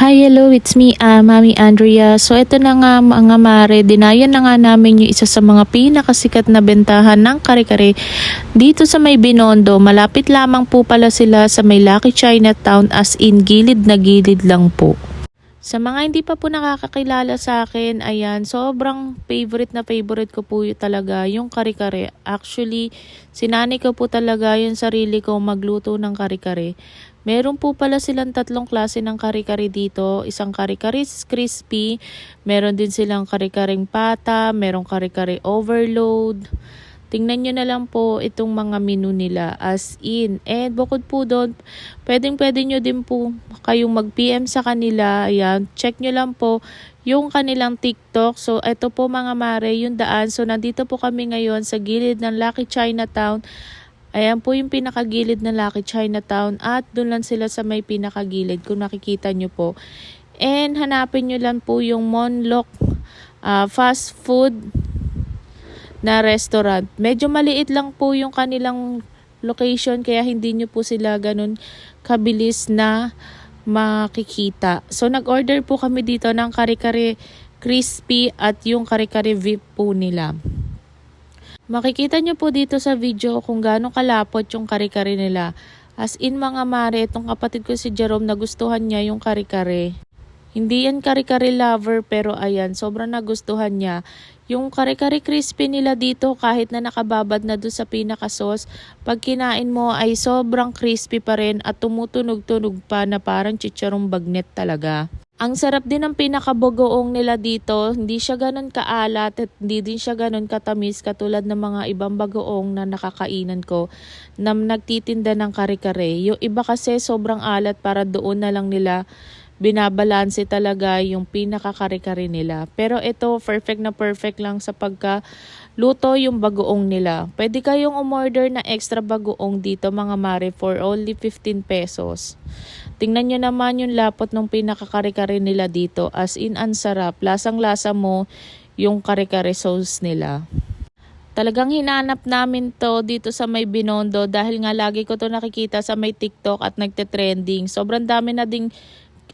Hi, hello, it's me, ah, Mami Andrea. So, ito na nga mga mare, dinayan na nga namin yung isa sa mga pinakasikat na bentahan ng kare-kare dito sa may Binondo. Malapit lamang po pala sila sa may Lucky Chinatown as in gilid na gilid lang po. Sa mga hindi pa po nakakakilala sa akin, ayan, sobrang favorite na favorite ko po talaga yung kare-kare. Actually, sinani ko po talaga yung sarili ko magluto ng kare-kare. Meron po pala silang tatlong klase ng kare-kare dito. Isang kare-kare crispy, meron din silang kare-kareng pata, merong kare-kare overload. Tingnan nyo na lang po itong mga menu nila as in. And bukod po doon, pwedeng pwede nyo din po kayong mag-PM sa kanila. Ayan, check nyo lang po yung kanilang TikTok. So, ito po mga mare, yung daan. So, nandito po kami ngayon sa gilid ng Lucky Chinatown. Ayan po yung pinakagilid ng Lucky Chinatown at doon lang sila sa may pinakagilid kung nakikita nyo po. And hanapin nyo lang po yung Monlock ah, fast food na restaurant. Medyo maliit lang po yung kanilang location kaya hindi nyo po sila ganun kabilis na makikita. So nag-order po kami dito ng kare-kare crispy at yung kare-kare VIP po nila. Makikita nyo po dito sa video kung gaano kalapot yung kare-kare nila. As in mga mare, itong kapatid ko si Jerome nagustuhan niya yung kare-kare. Hindi yan kare-kare lover pero ayan, sobrang nagustuhan niya. Yung kare-kare crispy nila dito kahit na nakababad na doon sa pinaka-sauce, pag kinain mo ay sobrang crispy pa rin at tumutunog-tunog pa na parang chicharong bagnet talaga. Ang sarap din ng pinakabogoong nila dito. Hindi siya ganun kaalat at hindi din siya ganun katamis katulad ng mga ibang bagoong na nakakainan ko na nagtitinda ng kare-kare. Yung iba kasi sobrang alat para doon na lang nila binabalanse talaga yung pinakakare-kare nila. Pero ito, perfect na perfect lang sa pagka luto yung bagoong nila. Pwede kayong umorder na extra bagoong dito mga mare for only 15 pesos. Tingnan nyo naman yung lapot ng pinakakare-kare nila dito. As in, ang sarap. Lasang-lasa mo yung kare-kare sauce nila. Talagang hinanap namin to dito sa may Binondo dahil nga lagi ko to nakikita sa may TikTok at nagte-trending. Sobrang dami na ding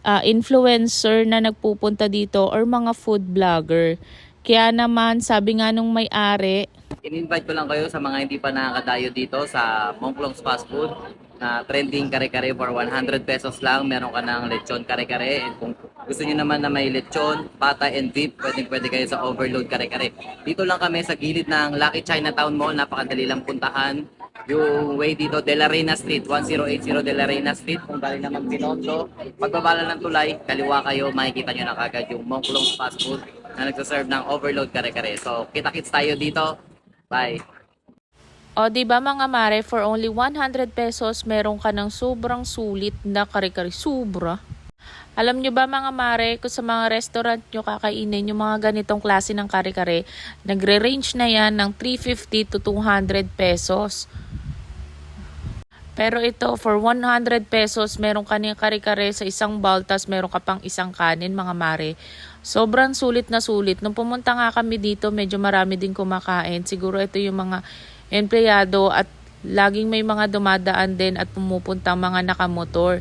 ah, influencer na nagpupunta dito or mga food vlogger. Kaya naman, sabi nga nung may-ari, In-invite ko lang kayo sa mga hindi pa nakakadayo dito sa Mongklong's Fast Food na trending kare-kare for 100 pesos lang. Meron ka ng lechon kare-kare. And kung gusto niyo naman na may lechon, pata and beef, pwedeng pwede kayo sa overload kare-kare. Dito lang kami sa gilid ng Lucky Chinatown Mall. Napakadali lang puntahan. Yung way dito, De La Reina Street, 1080 De La Reina Street. Kung galing naman Binondo, pagbabala ng tulay, kaliwa kayo, makikita nyo na kagad yung Mongklong's Fast Food na nagsaserve ng overload kare-kare. So, kita-kits tayo dito. Bye. O, di ba mga mare, for only 100 pesos, meron ka ng sobrang sulit na kare-kare. Sobra. Alam nyo ba mga mare, kung sa mga restaurant nyo kakainin yung mga ganitong klase ng kare-kare, nagre-range na yan ng 350 to 200 pesos. Pero ito, for 100 pesos, meron ka kare-kare sa isang bowl, meron ka pang isang kanin, mga mare. Sobrang sulit na sulit. Nung pumunta nga kami dito, medyo marami din kumakain. Siguro ito yung mga empleyado at laging may mga dumadaan din at pumupunta mga nakamotor.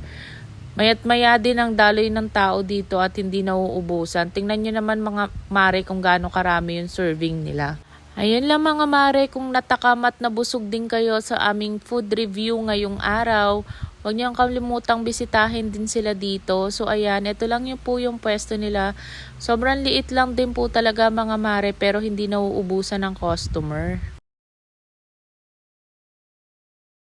Mayat maya din ang daloy ng tao dito at hindi nauubusan. Tingnan nyo naman mga mare kung gaano karami yung serving nila. Ayun lang mga mare, kung natakam at nabusog din kayo sa aming food review ngayong araw, huwag niyong kalimutang bisitahin din sila dito. So ayan, ito lang yung po yung pwesto nila. Sobrang liit lang din po talaga mga mare pero hindi nauubusan ng customer.